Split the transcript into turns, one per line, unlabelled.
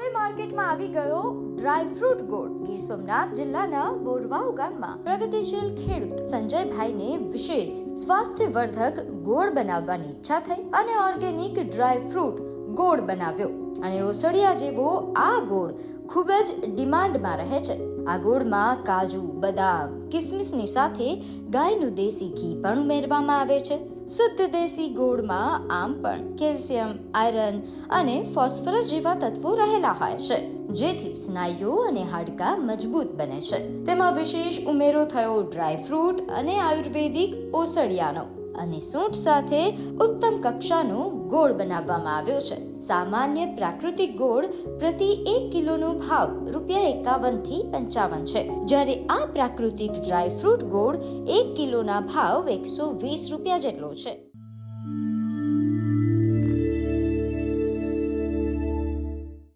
હવે માર્કેટમાં આવી ગયો ડ્રાય ફ્રૂટ ગોળ. ગીર સોમનાથ જિલ્લાના બોરવાવ ગામમાં પ્રગતિશીલ ખેડૂત સંજયભાઈને વિશેષ સ્વાસ્થ્યવર્ધક ગોળ બનાવવાની ઈચ્છા થઈ અને ઓર્ગેનિક ડ્રાય ફ્રૂટ ગોળ બનાવ્યો. અને ઓસડિયા જેવો આ ગોળ ખૂબ જ ડિમાન્ડમાં રહે છે. આ ગોળમાં કાજુ, બદામ, કિસમિસની સાથે ગાયનું દેશી ઘી પણ ઉમેરવામાં આવે છે. શુદ્ધ દેશી ગોળમાં આમ પણ કેલ્શિયમ, આયરન અને ફોસ્ફરસ જેવા તત્વો રહેલા હોય છે, જેથી સ્નાયુઓ અને હાડકાં મજબૂત બને છે. તેમાં વિશેષ ઉમેરો થયો ડ્રાય ફ્રૂટ અને આયુર્વેદિક ઓસડિયાનો અને સૂંઠ સાથે ઉત્તમ કક્ષાનો ગોળ બનાવવામાં આવ્યો છે. સામાન્ય પ્રાકૃતિક ગોળ પ્રતિ એક કિલોનો ભાવ રૂપિયા એકાવનથી પંચાવન છે. જ્યારે આ પ્રાકૃતિક ડ્રાય ફ્રૂટ ગોળ એક કિલોના ભાવ એકસો વીસ રૂપિયા જેટલો છે.